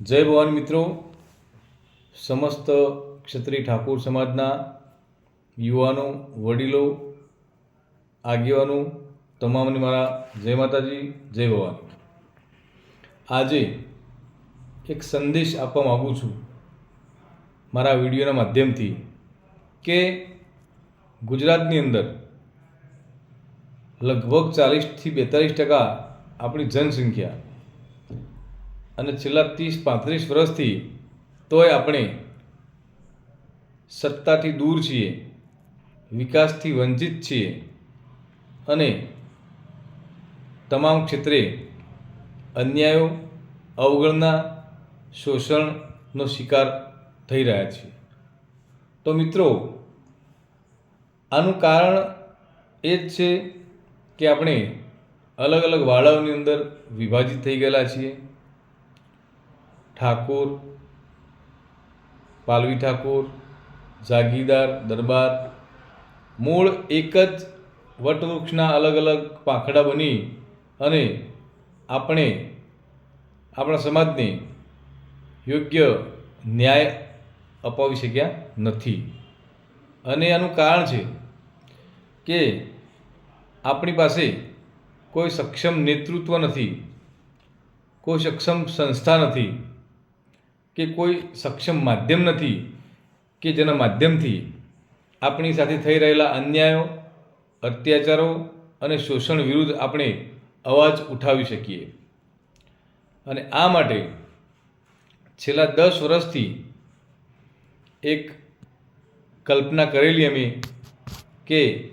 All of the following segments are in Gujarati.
જય ભવાન મિત્રો. સમસ્ત ક્ષત્રિય ઠાકોર સમાજના યુવાનો, વડીલો, આગેવાનો, તમામને મારા જય માતાજી, જય ભવાન આજે એક સંદેશ આપવા માગું છું મારા વિડીયોના માધ્યમથી કે ગુજરાતની અંદર લગભગ ચાલીસથી બેતાલીસ ટકા આપણી જનસંખ્યા અને છેલ્લા ત્રીસ, પાંત્રીસ વર્ષથી તોય આપણે સત્તાથી દૂર છીએ, વિકાસથી વંચિત છીએ અને તમામ ક્ષેત્રે અન્યાયો, અવગણના, શોષણનો શિકાર થઈ રહ્યા છીએ. તો મિત્રો, આનું કારણ એ જ છે કે આપણે અલગ અલગ વાળાઓની અંદર વિભાજિત થઈ ગયેલા છીએ. ઠાકોર, પાલવી ઠાકોર, જાગીરદાર, દરબાર. મૂળ એક જ વટવૃક્ષના અલગ અલગ પાંખડા બની અને આપણે આપણા સમાજને યોગ્ય ન્યાય અપાવી શક્યા નથી. અને આનું કારણ છે કે આપણી પાસે કોઈ સક્ષમ નેતૃત્વ નથી, કોઈ સક્ષમ સંસ્થા નથી. કે કોઈ સક્ષમ માધ્યમ નથી કે જેના માધ્યમથી આપણી સાથે થઈ રહેલા અન્યાયો, અત્યાચારો અને શોષણ વિરુદ્ધ આપણે અવાજ ઉઠાવી શકીએ. અને આ માટે છેલ્લા દસ વર્ષથી એક કલ્પના કરેલી અમે કે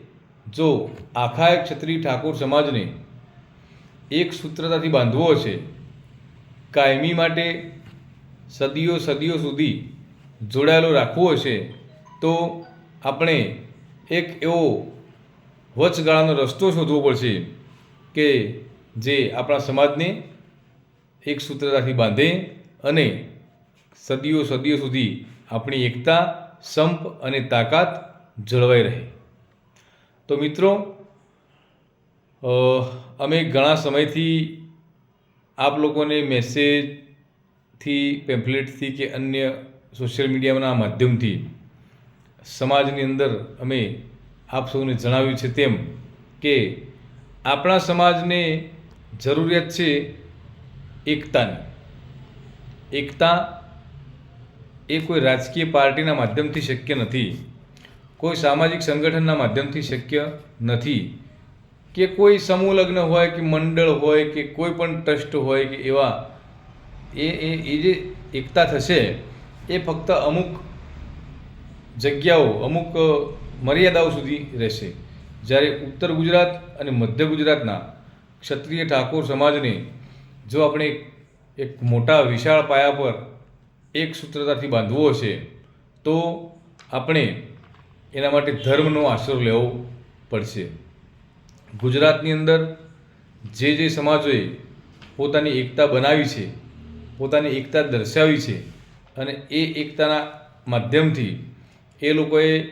જો આખા એક ક્ષત્રિય ઠાકોર સમાજને એક સૂત્રતાથી બાંધવો છે કાયમી માટે સદીઓ સદીઓ સુધી જોડાયેલો રાખવો છે, તો આપણે એક એવો વચગાળાનો રસ્તો શોધવો પડશે કે જે આપણા સમાજને એક સૂત્રતાથી બાંધે અને સદીઓ સદીઓ સુધી આપણી એકતા, સંપ અને તાકાત જળવાઈ રહે. તો મિત્રો અમે ઘણા સમયથી આપ લોકોને મેસેજથી પેમ્ફલેટથી કે અન્ય સોશિયલ મીડિયાના માધ્યમથી સમાજની અંદર અમે આપ સૌને જણાવ્યું છે તેમ કે આપણા સમાજને જરૂરિયાત છે એકતાની. એકતા એ કોઈ રાજકીય પાર્ટીના માધ્યમથી શક્ય નથી, કોઈ સામાજિક સંગઠનના માધ્યમથી શક્ય નથી, કે કોઈ સમૂહ લગ્ન હોય, કે મંડળ હોય, કે કોઈ પણ ટ્રસ્ટ હોય, કે એવા એ એ એ જે એકતા થશે, એ ફક્ત અમુક જગ્યાઓ, અમુક મર્યાદાઓ સુધી રહેશે. જ્યારે ઉત્તર ગુજરાત અને મધ્ય ગુજરાતના ક્ષત્રિય ઠાકોર સમાજને જો આપણે એક મોટા વિશાળ પાયા પર એક સૂત્રતાથી બાંધવો હશે, તો આપણે એના માટે ધર્મનો આશરો લેવો પડશે. ગુજરાતની અંદર જે જે સમાજોએ પોતાની એકતા બનાવી છે પોતાની એકતા દર્શાવી છે અને એ એકતાના માધ્યમથી એ લોકોએ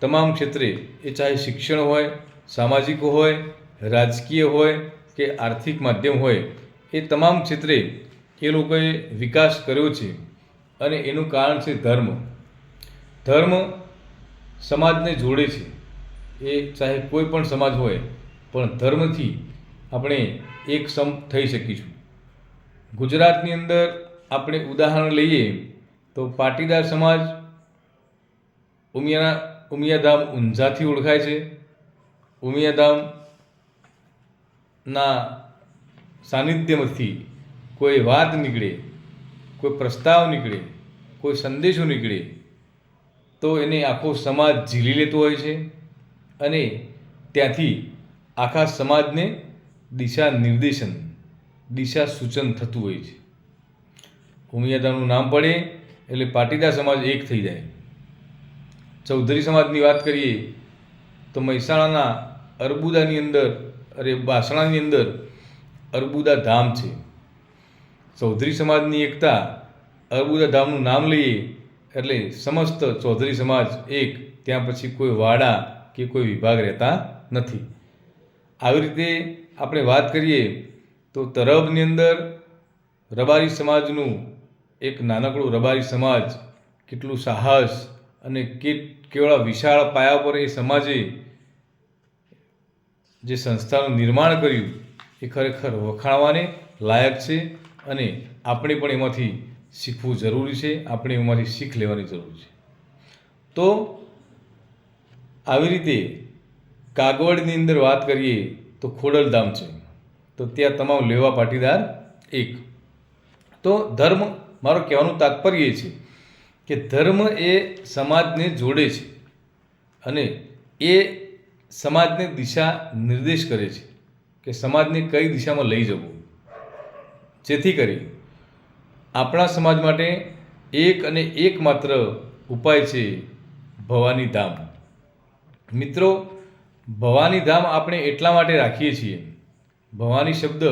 તમામ ક્ષેત્રે, એ ચાહે શિક્ષણ હોય, સામાજિક હોય, રાજકીય હોય કે આર્થિક માધ્યમ હોય, એ તમામ ક્ષેત્રે એ લોકોએ વિકાસ કર્યો છે અને એનું કારણ છે ધર્મ. ધર્મ સમાજને જોડે છે. એ ચાહે કોઈ પણ સમાજ હોય, પણ ધર્મથી આપણે એક સમ થઈ શકીશું. ગુજરાતની અંદર આપણે ઉદાહરણ લઈએ તો પાટીદાર સમાજ ઉમિયા ઉમિયાધામ ઊંઝાથી ઓળખાય છે. ઉમિયાધામના સાનિધ્યમાંથી કોઈ વાત નીકળે, કોઈ પ્રસ્તાવ નીકળે, કોઈ સંદેશો નીકળે, તો એને આખો સમાજ ઝીલી લેતો હોય છે અને ત્યાંથી આખા સમાજને દિશા નિર્દેશન દિશા સૂચન થતું હોય છે. ઉમિયાધામનું નામ પડે એટલે પાટીદાર સમાજ એક થઈ જાય. ચૌધરી સમાજની વાત કરીએ તો મહેસાણાના અરબુદાની અંદર, અરે બાસણાની અંદર અરબુદા ધામ છે. ચૌધરી સમાજની એકતા અરબુદા ધામનું નામ લઈએ એટલે સમસ્ત ચૌધરી સમાજ એક, ત્યાં પછી કોઈ વાડા કે કોઈ વિભાગ રહેતા નથી. આવી રીતે આપણે વાત કરીએ તો તરબની અંદર રબારી સમાજનું એક નાનકડું રબારી સમાજ કેટલું સાહસ અને કેટ, કેવડા વિશાળ પાયા પર એ સમાજે જે સંસ્થાનું નિર્માણ કર્યું, એ ખરેખર વખાણવાને લાયક છે અને આપણે પણ એમાંથી શીખવું જરૂરી છે, આપણે એમાંથી શીખ લેવાની જરૂર છે. તો આવી રીતે કાગવડની અંદર વાત કરીએ તો ખોડલધામ છે. તો ત્યાં તમામ લેવા પાટીદાર એક. તો ધર્મ, મારો કહેવાનું તાત્પર્ય છે કે ધર્મ એ સમાજને જોડે છે અને એ સમાજને દિશા નિર્દેશ કરે છે કે સમાજને કઈ દિશામાં લઈ જવું. જેથી કરી આપણા સમાજ માટે એક અને એકમાત્ર ઉપાય છે ભવાની ધામ. મિત્રો, ભવાની ધામ આપણે એટલા માટે રાખીએ છીએ ભવાની શબ્દ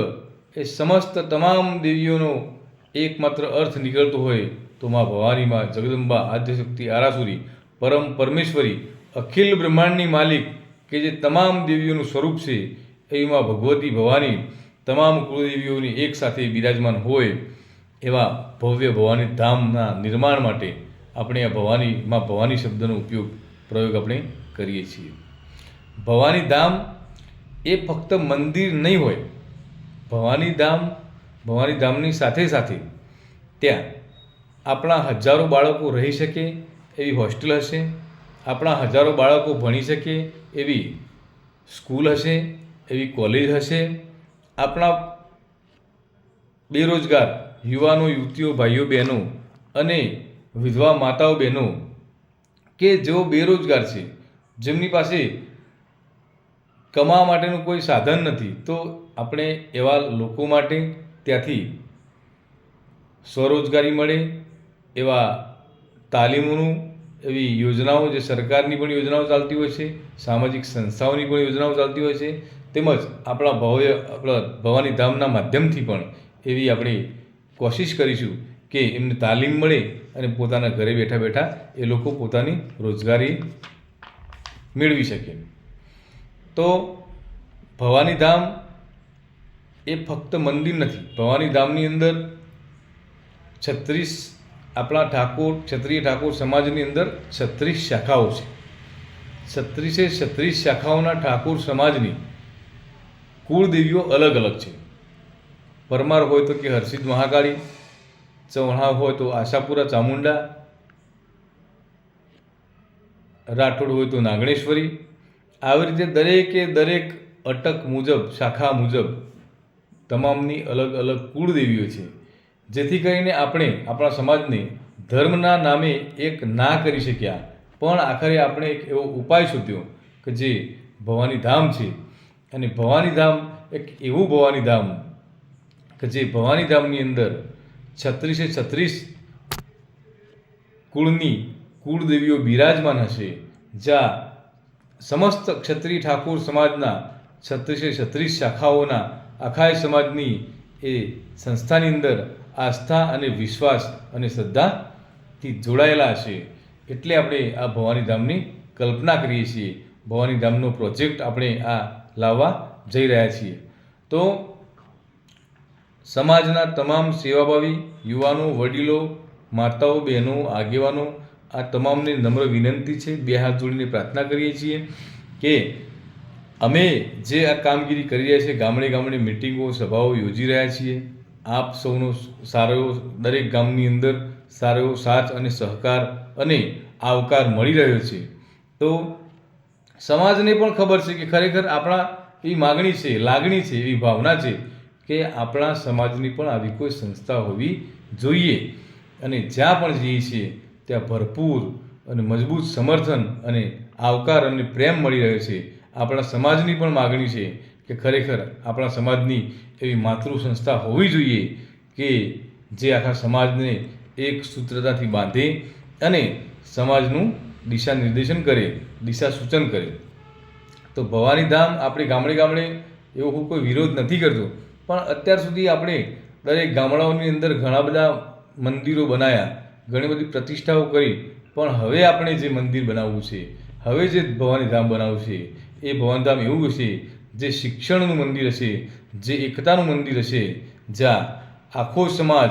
એ સમસ્ત તમામ દેવીઓનો એકમાત્ર અર્થ નીકળતો હોય તો માં ભવાનીમાં જગદંબા આદ્યશક્તિ આરાસુરી, પરમ પરમેશ્વરી, અખિલ બ્રહ્માંડની માલિક કે જે તમામ દેવીઓનું સ્વરૂપ છે એમાં ભગવતી ભવાની તમામ કુળદેવીઓની એક સાથે બિરાજમાન હોય એવા ભવ્ય ભવાની ધામના નિર્માણ માટે આપણે આ ભવાનીમાં ભવાની શબ્દનો ઉપયોગ પ્રયોગ આપણે કરીએ છીએ. ભવાની ધામ એ ફક્ત મંદિર નહીં હોય, ભવાની ધામ, ભવાની ધામની સાથે સાથે ત્યાં આપણા હજારો બાળકો રહી શકે એવી હોસ્ટેલ હશે, આપણા હજારો બાળકો ભણી શકે એવી સ્કૂલ હશે, એવી કોલેજ હશે. આપણા બેરોજગાર યુવાનો, યુવતીઓ, ભાઈઓ, બહેનો અને વિધવા માતાઓ, બહેનો કે જેઓ બેરોજગાર છે, જેમની પાસે કમાવા માટેનું કોઈ સાધન નથી, તો આપણે એવા લોકો માટે ત્યાંથી સ્વરોજગારી મળે, એવા તાલીમોનું, એવી યોજનાઓ જે સરકારની પણ યોજનાઓ ચાલતી હોય છે, સામાજિક સંસ્થાઓની પણ યોજનાઓ ચાલતી હોય છે, તેમજ આપણા ભવ્ય, આપણા ભવાની ધામના માધ્યમથી પણ એવી આપણે કોશિશ કરીશું કે એમને તાલીમ મળે અને પોતાના ઘરે બેઠા બેઠા એ લોકો પોતાની રોજગારી મેળવી શકે. તો ભવાની ધામ એ ફક્ત મંદિર નથી. ભવાની ધામની અંદર છત્રીસ આપણા ઠાકોર, ક્ષત્રિય ઠાકોર સમાજની અંદર છત્રીસ શાખાઓ છે. છત્રીસે છત્રીસ શાખાઓના ઠાકોર સમાજની કુળદેવીઓ અલગ અલગ છે. પરમાર હોય તો કે હર્ષિદ મહાકાળી, ચૌહાણ હોય તો આશાપુરા ચામુંડા, રાઠોડ હોય તો નાગણેશ્વરી આવી રીતે દરેકે દરેક અટક મુજબ, શાખા મુજબ તમામની અલગ અલગ કુળદેવીઓ છે. જેથી કરીને આપણે આપણા સમાજને ધર્મના નામે એક ના કરી શક્યા. પણ આખરે આપણે એક એવો ઉપાય શોધ્યો કે જે ભવાની ધામ છે. અને ભવાની ધામ એક એવું ભવાની ધામ કે જે ભવાની ધામની અંદર છત્રીસે છત્રીસ કુળની કુળદેવીઓ બિરાજમાન હશે. જ્યાં સમસ્ત ક્ષત્રિય ઠાકોર સમાજના છત્રીસે છત્રીસ શાખાઓના આખાય સમાજની એ સંસ્થાની અંદર આસ્થા અને વિશ્વાસ અને શ્રદ્ધાથી જોડાયેલા હશે. એટલે આપણે આ ભવાનીધામની કલ્પના કરીએ છીએ. ભવાનીધામનો પ્રોજેક્ટ આપણે આ લાવવા જઈ રહ્યા છીએ. તો સમાજના તમામ સેવાભાવી યુવાનો, વડીલો, માતાઓ, બહેનો, આગેવાનો આ તમામને નમ્ર વિનંતી છે, બે હાથ જોડીને પ્રાર્થના કરીએ છીએ કે અમે જે આ કામગીરી કરી રહ્યા છીએ, ગામડે ગામડે મિટિંગો, સભાઓ યોજી રહ્યા છીએ, આપ સૌનો સારો એવો, દરેક ગામની અંદર સારો એવો સાથ અને સહકાર અને આવકાર મળી રહ્યો છે. તો સમાજને પણ ખબર છે કે ખરેખર આપણા એવી માગણી છે, લાગણી છે, એવી ભાવના છે કે આપણા સમાજની પણ આવી કોઈ સંસ્થા હોવી જોઈએ. અને જ્યાં પણ જઈએ છીએ ત્યાં ભરપૂર અને મજબૂત સમર્થન અને આવકાર અને પ્રેમ મળી રહ્યો છે. આપણા સમાજની પણ માગણી છે કે ખરેખર આપણા સમાજની એવી માતૃ સંસ્થા હોવી જોઈએ કે જે આખા સમાજને એક સૂત્રતાથી બાંધે અને સમાજનું દિશા નિર્દેશન કરે, દિશા સૂચન કરે. તો ભવાની ધામ આપણે ગામડે ગામડે એવો કોઈ વિરોધ નથી કરતો. પણ અત્યાર સુધી આપણે દરેક ગામડાઓની અંદર ઘણા બધા મંદિરો બનાવ્યા ઘણી બધી પ્રતિષ્ઠાઓ કરી, પણ હવે આપણે જે મંદિર બનાવવું છે, હવે જે ભવાની ધામ બનાવવું છે, એ ભવાની ધામ એવું હશે, જે શિક્ષણનું મંદિર હશે, જે એકતાનું મંદિર હશે, જ્યાં આખો સમાજ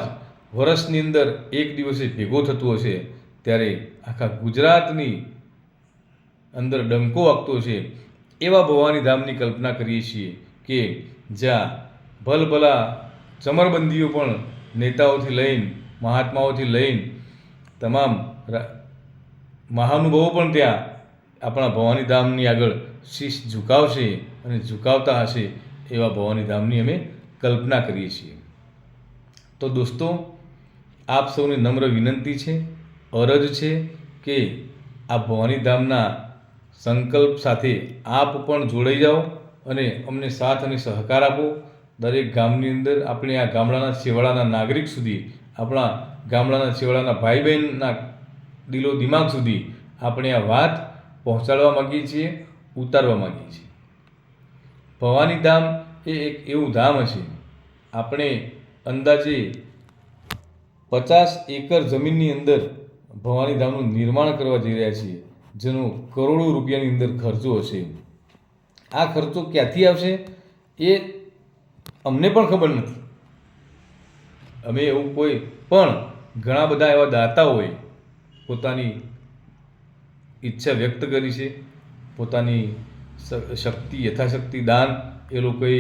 વર્ષની અંદર એક દિવસે ભેગો થતો હશે, ત્યારે આખા ગુજરાતની અંદર ડંકો વાગતો છે એવા ભવાની ધામની કલ્પના કરીએ છીએ કે જ્યાં ભલભલા ચમરબંધીઓ પણ નેતાઓથી લઈને, મહાત્માઓથી લઈને તમામ મહાનુભવો પણ ત્યાં આપણા ભવાની ધામની આગળ શીશ ઝુકાવશે અને ઝુકાવતા હશે એવા ભવાની ધામની અમે કલ્પના કરીએ છીએ. તો દોસ્તો, આપ સૌને નમ્ર વિનંતી છે, અરજ છે કે આ ભવાની ધામના સંકલ્પ સાથે આપ પણ જોડાઈ જાઓ અને અમને સાથ અને સહકાર આપો. દરેક ગામની અંદર આપણે આ ગામડાના છેવાડાના નાગરિક સુધી આપણા ગામડાના છેવાડાના ભાઈ બહેનના દિલો દિમાગ સુધી આપણે આ વાત પહોંચાડવા માગીએ છીએ, ઉતારવા માગીએ છીએ. ભવાની ધામ એ એક એવું ધામ હશે. આપણે અંદાજે પચાસ એકર જમીનની અંદર ભવાની ધામનું નિર્માણ કરવા જઈ રહ્યા છીએ, જેનો કરોડો રૂપિયાની અંદર ખર્ચો હશે. આ ખર્ચો ક્યાંથી આવશે એ અમને પણ ખબર નથી. અમે એવું કોઈ પણ ઘણા બધા એવા દાતાઓએ પોતાની ઈચ્છા વ્યક્ત કરી છે, પોતાની શક્તિ, યથાશક્તિ દાન એ લોકોએ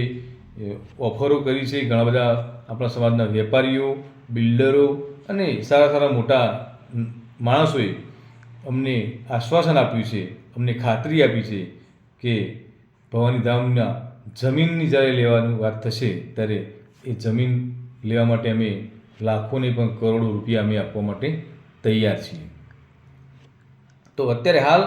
ઓફરો કરી છે. ઘણા બધા આપણા સમાજના વેપારીઓ, બિલ્ડરો અને સારા સારા મોટા માણસોએ અમને આશ્વાસન આપ્યું છે, અમને ખાતરી આપી છે કે ભવાની ધામના જમીનની જ્યારે લેવાની વાત થશે, ત્યારે એ જમીન લેવા માટે અમે લાખોને પણ કરોડો રૂપિયા અમે આપવા માટે તૈયાર છીએ. તો અત્યારે હાલ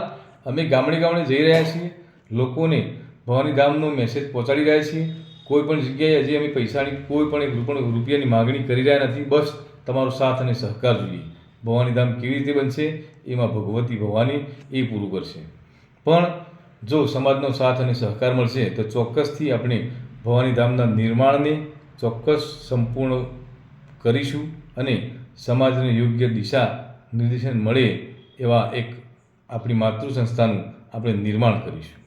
અમે ગામડે ગામડે જઈ રહ્યા છીએ. લોકોને ભવાની ગામનો મેસેજ પહોંચાડી રહ્યા છીએ. કોઈ પણ જગ્યાએ હજી અમે પૈસાની કોઈ પણ એક રૂપિયાની માગણી કરી રહ્યા નથી. બસ તમારો સાથ અને સહકાર જોઈએ. ભવાની ધામ કેવી રીતે બનશે એમાં ભગવતી ભવાની એ પૂરું કરશે. પણ જો સમાજનો સાથ અને સહકાર મળશે તો ચોક્કસથી આપણે ભવાની ધામના નિર્માણને ચોક્કસ સંપૂર્ણ કરીશું અને સમાજને યોગ્ય દિશા નિર્દેશન મળે એવા એક આપણી માતૃ સંસ્થાનું આપણે નિર્માણ કરીશું.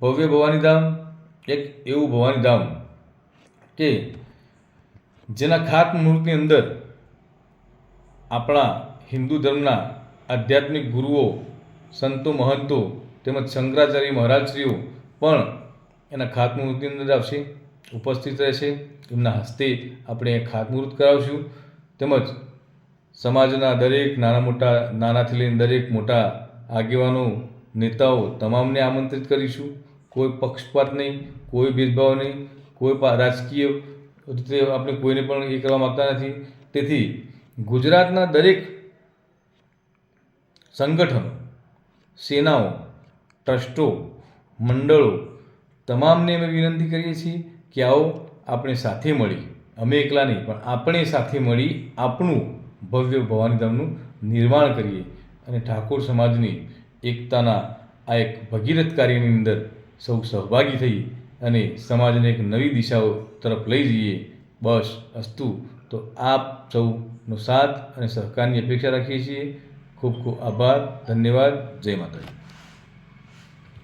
ભવ્ય ભવાની ધામ, એક એવું ભવાની ધામ કે જેના ખાતમુહૂર્તની અંદર આપણા હિન્દુ ધર્મના આધ્યાત્મિક ગુરુઓ, સંતો, મહંતો તેમજ શંકરાચાર્ય મહારાજશ્રીઓ પણ એના ખાતમુહૂર્તની અંદર આવશે. ઉપસ્થિત રહેશે. એમના હસ્તે આપણે ખાતમુહૂર્ત કરાવશું. તેમજ સમાજના દરેક નાના મોટા, નાનાથી લઈને દરેક મોટા આગેવાનો, નેતાઓ તમામને આમંત્રિત કરીશું. કોઈ પક્ષપાત નહીં, કોઈ ભેદભાવ નહીં, કોઈ રાજકીય રીતે આપણે કોઈને પણ એ કરવા માગતા નથી. તેથી ગુજરાતના દરેક સંગઠનો, સેનાઓ, ટ્રસ્ટો, મંડળો, તમામને અમે વિનંતી કરીએ છીએ કે આવો આપણે સાથે મળી. અમે એકલા નહીં, પણ આપણે સાથે મળી આપણું ભવ્ય ભવાની ધામનું નિર્માણ કરીએ અને ઠાકોર સમાજની એકતાના આ એક ભગીરથ કાર્યની અંદર સૌ સહભાગી થઈ અને સમાજને એક નવી દિશાઓ તરફ લઈ જઈએ. બસ, અસ્તુ. તો આપ સૌનો સાથ અને સહકારની અપેક્ષા રાખીએ છીએ. ખૂબ ખૂબ આભાર, ધન્યવાદ. જય માતાજી.